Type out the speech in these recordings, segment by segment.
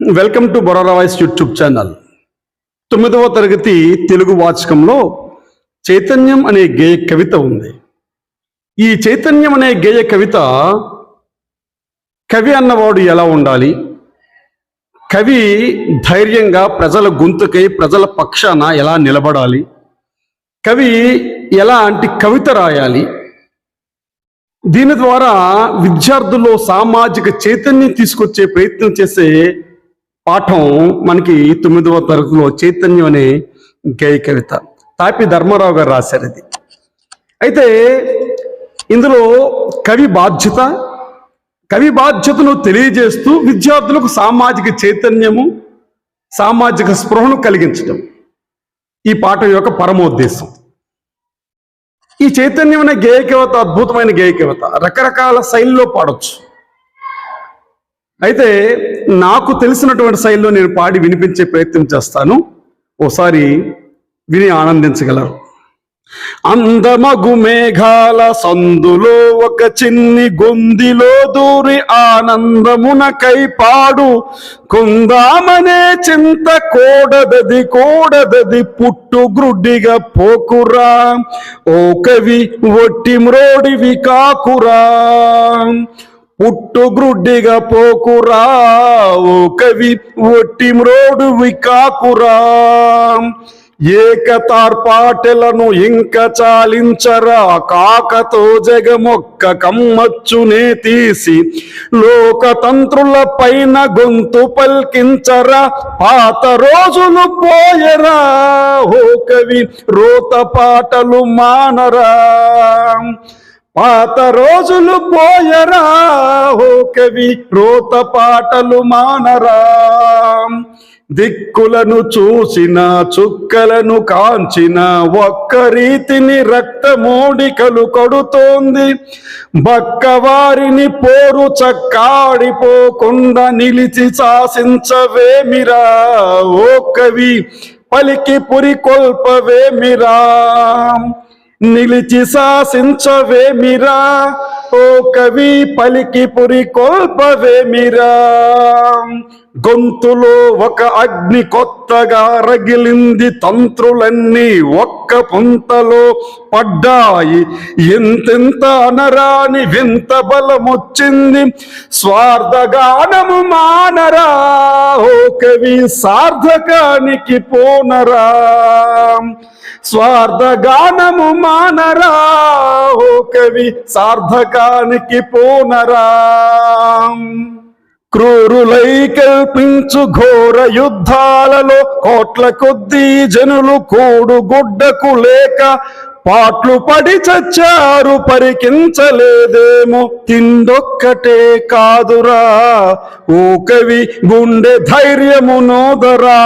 Welcome to బొరారా voice YouTube channel తొమ్మిదవ తరగతి తెలుగు వాచకంలో చైతన్యం అనే గేయ కవిత ఉంది. ఈ చైతన్యం అనే గేయ కవిత కవి అన్నవాడు ఎలా ఉండాలి? కవి ధైర్యంగా ప్రజల గొంతుకై ప్రజల పక్షాన ఎలా నిలబడాలి? కవి ఎలాంటి కవిత రాయాలి? దీని ద్వారా విద్యార్థుల్లో సామాజిక చైతన్యం తీసుకొచ్చే ప్రయత్నం చేసే పాఠం మనకి తొమ్మిదవ తరగతిలో చైతన్యం అనే గేయ కవిత. తాపి ధర్మారావు గారు రాశారు ఇది. అయితే ఇందులో కవి బాధ్యత కవి బాధ్యతను తెలియజేస్తూ విద్యార్థులకు సామాజిక చైతన్యము సామాజిక స్పృహను కలిగించడం ఈ పాఠం యొక్క పరమోద్దేశం ఈ చైతన్యం అనే గేయ కవిత అద్భుతమైన గేయ కవిత. రకరకాల శైలిలో పాడొచ్చు. అయితే నాకు తెలిసినటువంటి శైలిలో నేను పాడి వినిపించే ప్రయత్నం చేస్తాను. ఓసారి విని ఆనందించగలరు. అందమగు మేఘాల సందులో ఒక చిన్ని గొందిలో దూరి ఆనందమునకై పాడు కొందామనే చింత కోడదది కోడదది పుట్టు గ్రుడ్డిగా పోకురా. ఓ కవి ఒట్టి మ్రోడివి కాకురా. పుట్టు గ్రుడ్డిగా పోకురా ఓ కవి ఒట్టి మ్రోడువి కాకురా. ఏకతార్పాటెలను ఇంక చాలించరా కాకతో జగమొక్క కమ్మచ్చునే తీసి లోకతంత్రుల పైన గొంతు పల్కించరా పాత రోజులు పోయరా ఓ కవి రోత పాటలు మానరా. పాత రోజులు పోయరా ఓ కవి రోత పాటలు మానరా. దిక్కులను చూసిన చుక్కలను కాంచిన ఒక్క రీతిని రక్తమోడికలు కడుతోంది. బక్కవారిని పోరు చక్కాడిపోకుండా నిలిచి శాసించవేమిరా ఓ కవి పలికి పురికొల్పవేమిరా కొల్పవేమిరా. నిలిచి శాసించవేమిరా? ఓ కవి పలికి పురి కోల్పవేమిరా? గొంతులో ఒక అగ్ని కొత్తగా రగిలింది. తంత్రులన్నీ ఒక్క పుంతలో పడ్డాయి. ఎంతెంత అనరాని వింత బలమొచ్చింది. స్వార్థగానము మానరా. ఓ కవి సార్థకానికి పోనరా. స్వార్థగానము మానరా. ఓ కవి సార్థకానికి పోనరా. క్రూరులై కల్పించు ఘోర యుద్ధాలలో కోట్ల కొద్దీ జనులు కూడు గుడ్డకు లేక పాట్లు పడి చచ్చారు పరికించలేదేమో. తిండొక్కటే కాదురా ఓ కవి గుండె ధైర్యము నోదరా.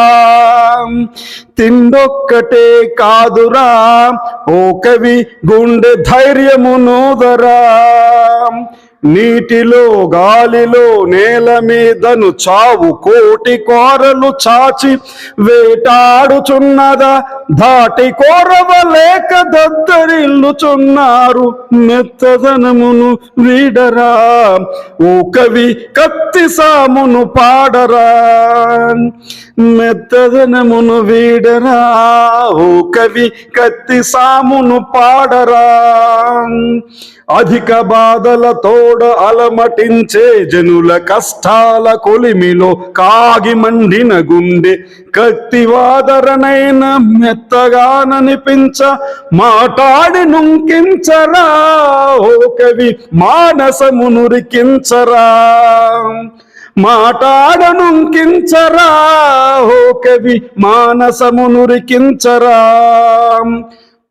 తిండొక్కటే కాదురా ఓ కవి గుండె ధైర్యము నోదరా. నీటిలో గాలిలో నేల మీదను చావు కోటి కోరలు చాచి వేటాడుచున్నదా? దాటి కోరవలేక దద్దరిల్లుచున్నారు. మెత్తదనమును వీడరా? ఓ కవి కత్తి సామును పాడరా? మెత్తదనమును వీడరా? ఓ కవి కత్తి సామును పాడరా? అధిక బాధలతో తోడ అలమటించే జనుల కష్టాల కొలిమిలో కాగి మండిన గుండె కత్తివాదరనైన మెత్తగాననిపించ మాటాడి నుంకించరా ఓ కవి మానసమునురికించరా మాటాడనుంకించరా ఓ కవి మానసమునురికించరా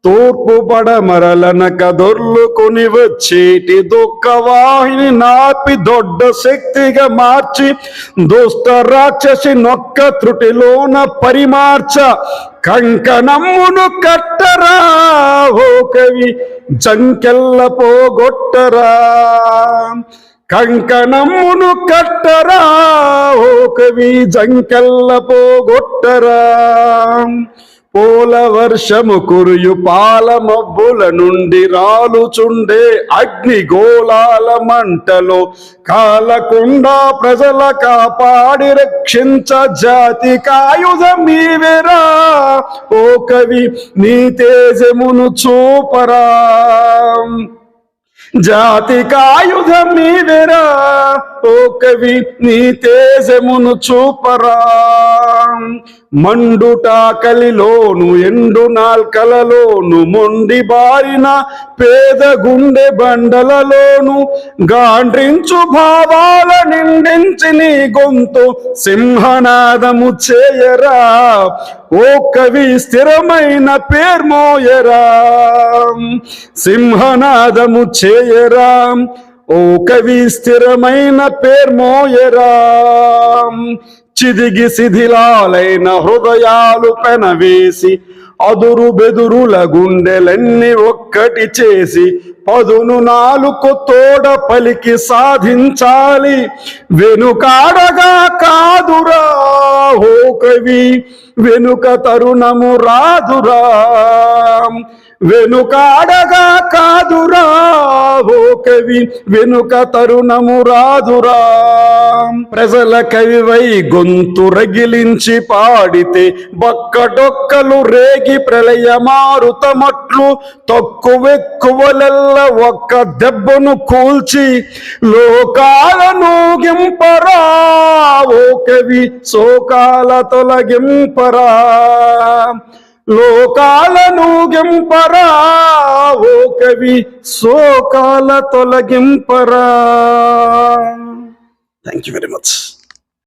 తూర్పు పడమరలన దొర్లుకొని వచ్చేటి దుఃఖవాహిని నాపి దొడ్డ శక్తిగా మార్చి దుష్ట రాక్షసి నొక్క త్రుటిలోన పరిమార్చ కంకణమ్మును కట్టరా ఓ కవి జంకెల్ల పోగొట్టరా. కంకణమ్మును కట్టరా ఓ కవి జంకెల్ల పోగొట్టరా. పూల వర్షము కురియు పాల మబ్బుల నుండి రాలుచుండే అగ్ని గోళాల మంటలో కాలకుండా ప్రజల కాపాడి రక్షించ జాతి కాయుధమీవెరా ఓ కవి నీ తేజమును చూపరా. జాతి కాయుధం నీవెరా. ఓ కవి నీ తేజమును చూపరా. మండుటాకలిలోను ఎండు నాల్కలలోను మొండి బారిన పేద గుండె బండలలోను గాండ్రించు భావాల నిండించి నీ గొంతు సింహనాదము చేయరా. ఓ కవి స్థిరమైన పేర్మోయరా సింహనాదము చేయరా. ఓ కవి స్థిరమైన పేర్మోయరా చిదిగి శిథిలాలైన హృదయాలు పెనవేసి అదురు బెదురుల గుండెలన్నీ ఒక్కటి చేసి పదును నాలుగు తోడ పలికి సాధించాలి. వెనుకాడగా కాదురా ఓ కవి వెనుక తరుణము రాదురా. వెనుకాడగా కాదురా ఓ కవి వెనుక తరుణము రాదురా. ప్రజల కవివై గొంతు రగిలించి పాడితే బక్కడొక్కలు రేగి ప్రళయమారుతమట్లు తక్కువెక్కువలెల్ల ఒక్క దెబ్బను కూల్చి లోకాలను గింపరా ఓ కవి శోకాల తొలగింపరా. లోకాలను గెంపరా ఓ కవి శోకాల తొలగింపరా. Thank you very much